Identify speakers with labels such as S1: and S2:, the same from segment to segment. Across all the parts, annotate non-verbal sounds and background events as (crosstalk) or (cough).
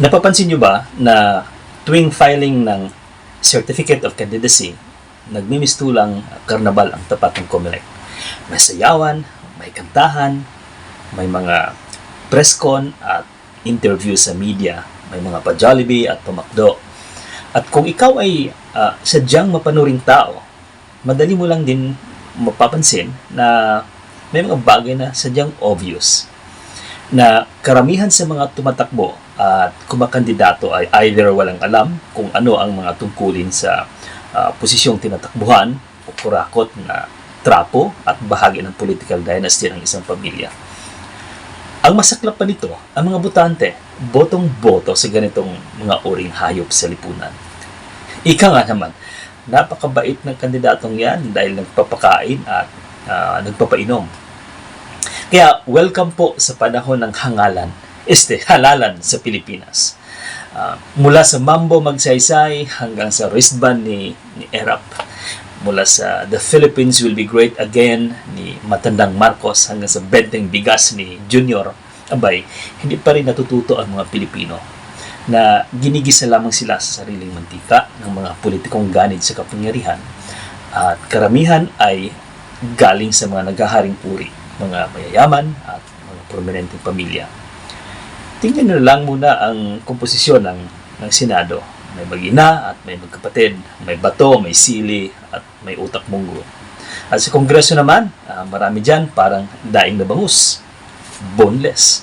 S1: Napapansin nyo ba na tuwing filing ng Certificate of Candidacy, nagmimistulang karnabal ang tapat ng COMELEC. May sayawan, may kantahan, may mga press con at interview sa media, may mga pa-Jollibee at pamakdo. At kung ikaw ay ah, sadyang mapanuring tao, madali mo lang din mapapansin na may mga bagay na sadyang obvious na karamihan sa mga tumatakbo at kumakandidato ay either walang alam kung ano ang mga tungkulin sa ah, posisyong tinatakbuhan o kurakot na trapo at bahagi ng political dynasty ng isang pamilya. Ang masaklap pa nito, ang mga botante, botong-boto sa ganitong mga uring hayop sa lipunan. Ika nga naman, napakabait ng kandidatong yan dahil nagpapakain at ah, nagpapainom. Kaya welcome po sa panahon ng hangalan, este, halalan sa Pilipinas. Ah, mula sa Mambo Magsaysay hanggang sa wristband ni, ni Erap. Mula sa The Philippines Will Be Great Again ni Matandang Marcos hanggang sa Benteng Bigas ni Junior. Abay, hindi pa rin natututo ang mga Pilipino na ginigisa lamang sila sa sariling mantika ng mga politikong ganid sa kapangyarihan at karamihan ay galing sa mga naghaharing uri, mga mayayaman at mga prominenteng pamilya. Tingnan nyo lang muna ang komposisyon ng, ng Senado. May mag-ina at may magkapatid, may bato, may sili at may utak munggo. At sa Kongreso naman, ah, marami dyan parang daing na bangus, boneless.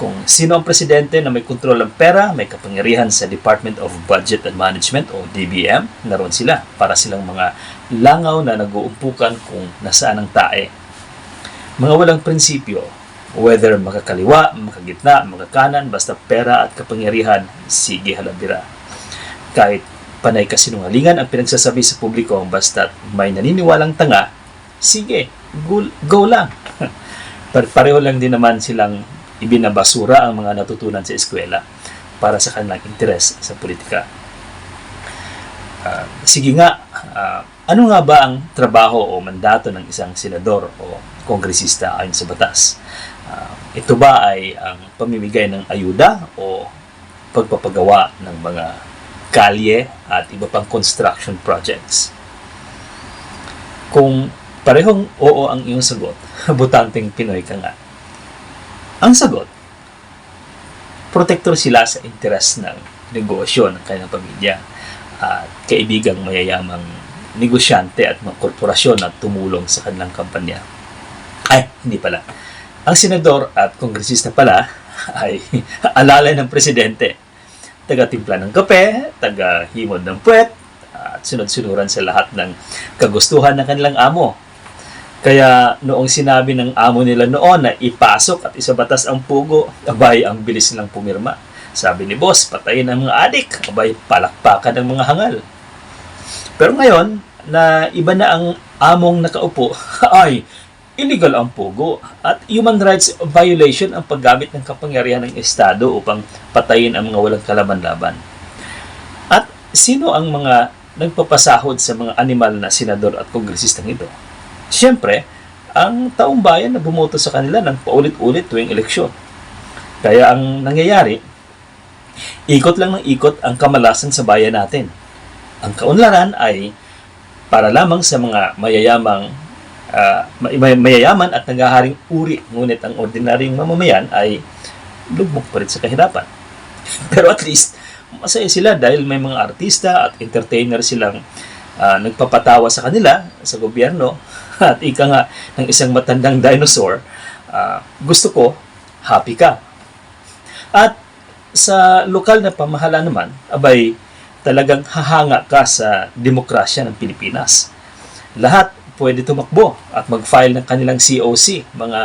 S1: Kung sino ang presidente na may kontrol ng pera, may kapangyarihan sa Department of Budget and Management o DBM, naroon sila para silang mga langaw na nag-uumpukan kung nasaan ang tae. Mga walang prinsipyo, whether makakaliwa, makagitna, makakanan, basta pera at kapangyarihan, sige halabira. Kahit panay kasinungalingan ang pinagsasabi sa publiko, basta may naniniwalang tanga, sige, go, go lang. (laughs) Par- Pareho lang din naman silang ibinabasura ang mga natutunan sa eskwela para sa kanilang interes sa politika. Ah, sige nga, ah, ano nga ba ang trabaho o mandato ng isang senador o kongresista ayon sa batas? Ah, ito ba ay ang pamimigay ng ayuda o pagpapagawa ng mga kalye at iba pang construction projects? Kung parehong oo ang iyong sagot, (laughs) butanteng Pinoy ka nga. Ang sagot, protector sila sa interes ng negosyo ng kanilang pamilya at kaibigang mayayamang negosyante at mga korporasyon na tumulong sa kanilang kampanya. Ay, hindi pala. Ang senador at kongresista pala (laughs) ay alalay ng presidente. Taga-timpla ng kape, taga-himod ng puwet, at sunod-sunuran sa lahat ng kagustuhan ng kanilang amo. Kaya noong sinabi ng amo nila noon na ipasok at isabatas ang pugo, abay ang bilis nilang pumirma. Sabi ni boss, patayin ang mga adik, abay palakpakan ng mga hangal. Pero ngayon, na iba na ang among nakaupo, (laughs) ay illegal ang pugo at human rights violation ang paggamit ng kapangyarihan ng Estado upang patayin ang mga walang kalaban-laban. At sino ang mga nagpapasahod sa mga animal na senador at kongresistang ito? Siyempre, ang taong bayan na bumoto sa kanila ng paulit-ulit tuwing eleksyon. Kaya ang nangyayari, ikot lang ng ikot ang kamalasan sa bayan natin. Ang kaunlaran ay para lamang sa mga mayayamang ah, may- may- mayayaman at naghaharing uri, ngunit ang ordinaryong mamamayan ay lugmok pa rin sa kahirapan. (laughs) Pero at least, masaya sila dahil may mga artista at entertainer silang ah, nagpapatawa sa kanila, sa gobyerno, (laughs) at ika nga ng isang matandang dinosaur, ah, gusto ko, happy ka. At sa lokal na pamahala naman, abay, talagang hahanga ka sa demokrasya ng Pilipinas. Lahat pwede tumakbo at mag-file ng kanilang COC. Mga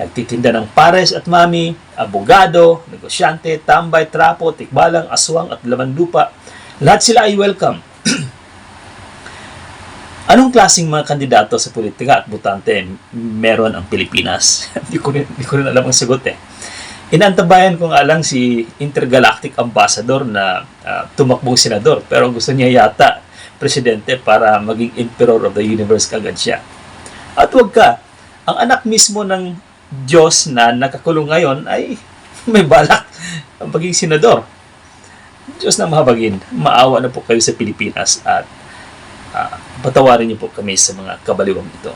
S1: nagtitinda ng pares at mami, abogado, negosyante, tambay, trapo, tikbalang, aswang at laman lupa. Lahat sila ay welcome. (clears throat) Anong klaseng mga kandidato sa politika at butante meron ang Pilipinas? (laughs) Hindi ko rin, hindi ko rin alam ang sagot eh. Inantabayan ko nga lang si intergalactic ambassador na ah, tumakbong senador pero gusto niya yata presidente para maging emperor of the universe kagad siya. At wag ka, ang anak mismo ng Diyos na nakakulong ngayon ay (laughs) may balak ang pagiging senador. Diyos na mahabagin, maawa na po kayo sa Pilipinas at ah, patawarin niyo po kami sa mga kabaliwang ito.